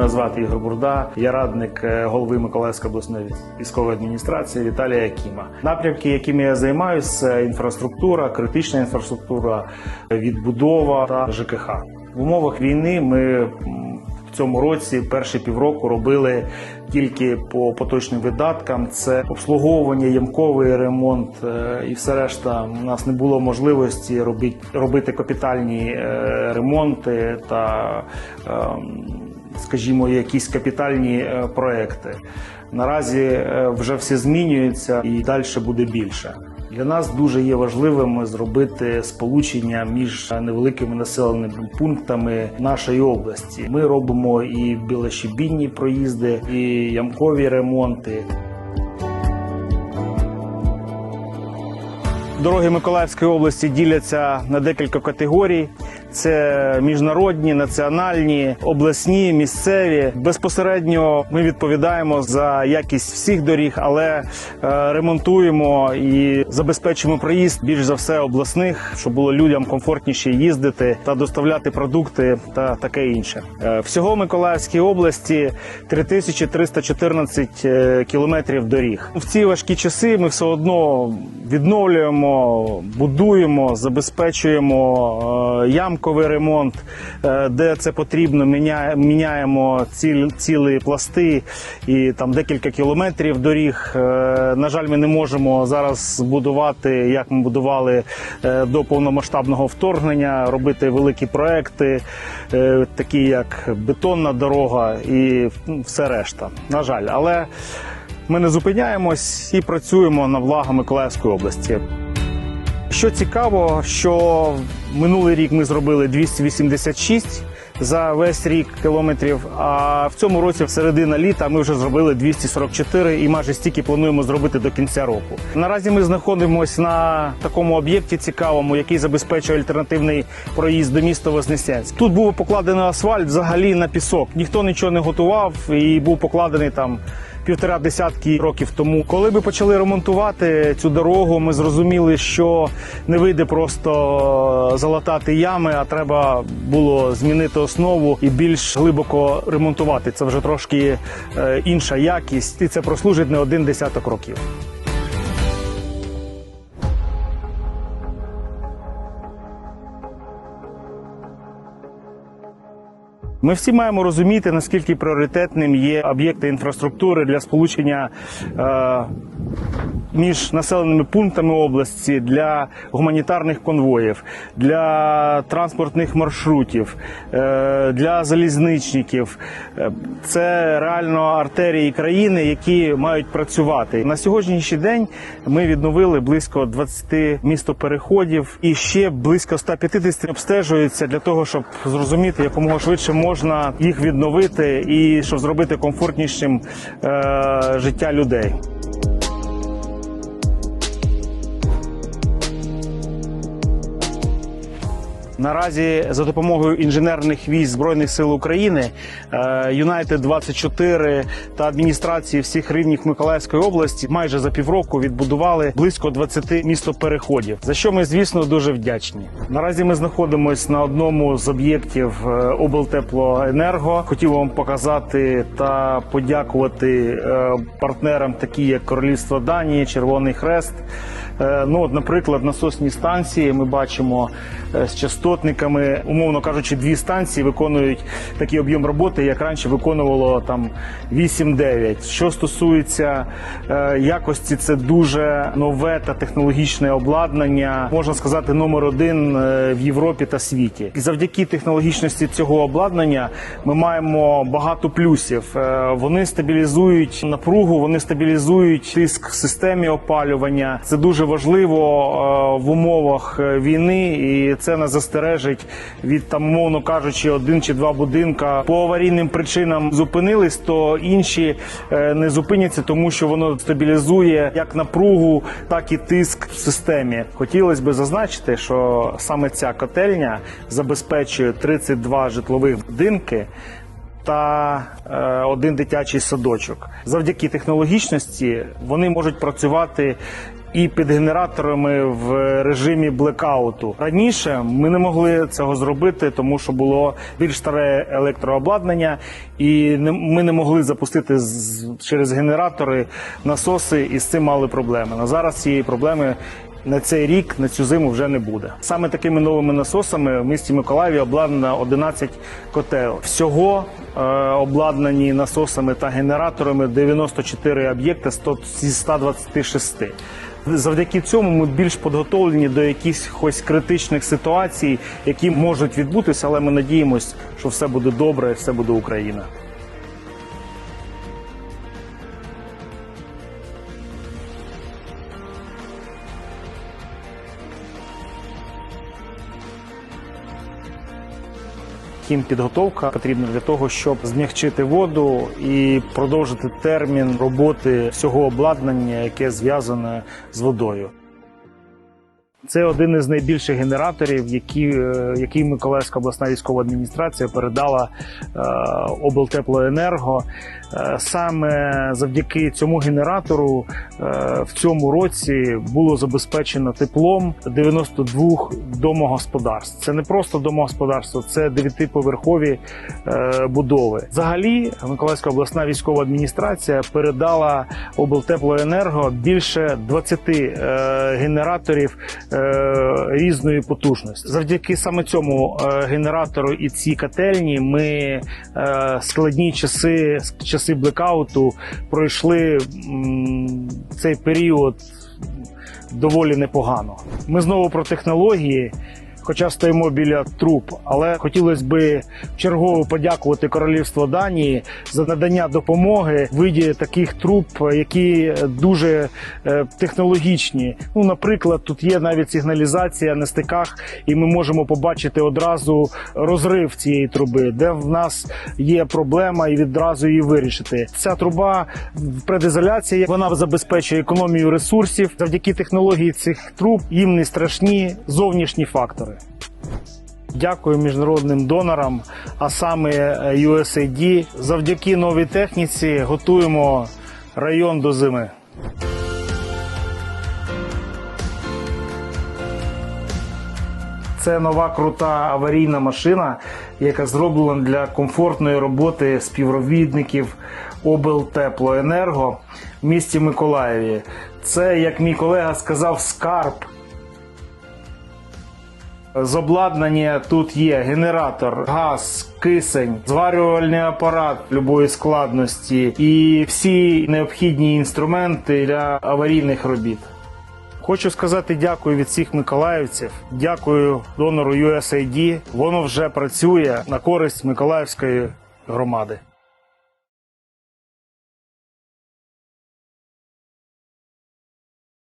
Мене звати Ігор Бурда. Я радник е, голови Миколаївської обласної військової адміністрації Віталія Якіма. Напрямки, якими я займаюся, інфраструктура, критична інфраструктура, відбудова та ЖКХ. В умовах війни ми в цьому році перші півроку робили тільки по поточним видаткам. Це обслуговування, ямковий ремонт е, і все решта. У нас не було можливості робити, робити капітальні е, ремонти та, ем, скажімо, якісь капітальні е, проекти. Наразі вже все змінюється і далі буде більше. Для нас дуже є важливим зробити сполучення між невеликими населеними пунктами нашої області. Ми робимо і білощебінні проїзди, і ямкові ремонти. Дороги Миколаївської області діляться на декілька категорій: це міжнародні, національні, обласні, місцеві. Безпосередньо ми відповідаємо за якість всіх доріг, але е, ремонтуємо і забезпечуємо проїзд більш за все обласних, щоб було людям комфортніше їздити та доставляти продукти та таке інше. Е, Всього в Миколаївській області 3314 е, кілометрів доріг. В ці важкі часи ми все одно відновлюємо, будуємо, забезпечуємо е, ямковий ремонт, е, де це потрібно. Міняємо цілі, пласти і там декілька кілометрів доріг. Е, На жаль, ми не можемо зараз будувати, як ми будували е, до повномасштабного вторгнення, робити великі проекти, такі як бетонна дорога і все решта. На жаль, але ми не зупиняємось і працюємо на благо Миколаївської області. Що цікаво, що минулий рік ми зробили 286 за весь рік кілометрів. А в цьому році, в середина літа, ми вже зробили 244 і майже стільки плануємо зробити до кінця року. Наразі ми знаходимося на такому об'єкті цікавому, який забезпечує альтернативний проїзд до міста Вознесенськ. Тут був покладений асфальт взагалі на пісок. Ніхто нічого не готував і був покладений там півтора десятки років тому. Коли ми почали ремонтувати цю дорогу, ми зрозуміли, що не вийде просто залатати ями, а треба було змінити основу і більш глибоко ремонтувати. Це вже трошки е, інша якість, і це прослужить не один десяток років. Ми всі маємо розуміти, наскільки пріоритетним є об'єкти інфраструктури для сполучення е, між населеними пунктами області для гуманітарних конвоїв, для транспортних маршрутів, е, для залізничників. Е, Це реально артерії країни, які мають працювати. На сьогоднішній день ми відновили близько 20 містопереходів і ще близько 150 обстежуються для того, щоб зрозуміти, якомога швидше можна їх відновити і щоб зробити комфортнішим е, життя людей. Наразі за допомогою інженерних військ збройних сил України Юнайтед 24 та адміністрації всіх рівнів Миколаївської області майже за півроку відбудували близько 20 містопереходів. За що ми, звісно, дуже вдячні. Наразі ми знаходимося на одному з об'єктів е, облтеплоенерго. Хотів вам показати та подякувати е, партнерам, такі як Королівство Данії, Червоний Хрест. Е, Ну, от, наприклад, насосні станції ми бачимо е, з частотниками, умовно кажучи, дві станції виконують такий об'єм роботи, як раніше виконувало там 8-9. Що стосується е, якості, це дуже нове та технологічне обладнання, можна сказати, номер один е, в Європі та світі. І завдяки технологічності цього обладнання ми маємо багато плюсів. Е, Вони стабілізують напругу, вони стабілізують тиск в системі опалювання. Це дуже важливо е, в умовах е, війни, і це нас застережить від там, мовно кажучи, один чи два будинка по аварійним причинам зупинились, то інші е, не зупиняться, тому що воно стабілізує як напругу, так і тиск в системі. Хотілося б зазначити, що саме ця котельня забезпечує 32 житлових будинки та е, один дитячий садочок. Завдяки технологічності вони можуть працювати і під генераторами в режимі блекауту. Раніше ми не могли цього зробити, тому що було більш старе електрообладнання, і ми не могли запустити через генератори насоси, і з цим мали проблеми. На зараз цієї проблеми. На цей рік, на цю зиму вже не буде. Саме такими новими насосами в місті Миколаєві обладнано 11 котел. Всього е, обладнані насосами та генераторами 94 об'єкти 100 зі 126. Завдяки цьому ми більш підготовлені до якихось критичних ситуацій, які можуть відбутися, але ми надіємось, що все буде добре, все буде Україна. Хімпідготовка потрібна для того, щоб змягчити воду і продовжити термін роботи всього обладнання, яке зв'язане з водою. Це один із найбільших генераторів, які, е, який Миколаївська обласна військова адміністрація передала е, облтеплоенерго. Е, Саме завдяки цьому генератору в цьому році було забезпечено теплом 92 домогосподарств. Це не просто домогосподарство, це дев'ятиповерхові будови. Взагалі, Миколаївська обласна військова адміністрація передала облтеплоенерго більше 20 е, генераторів е, різної потужності. Завдяки саме цьому е, генератору і цій котельні ми складні часи, часи блекауту пройшли цей період доволі непогано. Ми знову про технології. Хоча стоїмо біля труб, але хотілося би чергово подякувати королівству Данії за надання допомоги в виді таких труб, які дуже е, технологічні. Ну, наприклад, тут є навіть сигналізація на стиках, і ми можемо побачити одразу розрив цієї труби, де в нас є проблема, і відразу її вирішити. Ця труба в предізоляції вона забезпечує економію ресурсів. Завдяки технології цих труб їм не страшні зовнішні фактори. Дякую міжнародним донорам, а саме е, USAID. Завдяки новій техніці готуємо район до зими. Це нова крута аварійна машина, яка зроблена для комфортної роботи співробітників облтеплоенерго в місті Миколаєві. Це, як мій колега сказав, скарб з обладнання тут є генератор, газ, кисень, зварювальний апарат любої складності і всі необхідні інструменти для аварійних робіт. Хочу сказати дякую від всіх миколаївців. Дякую донору USAID. Воно вже працює на користь Миколаївської громади.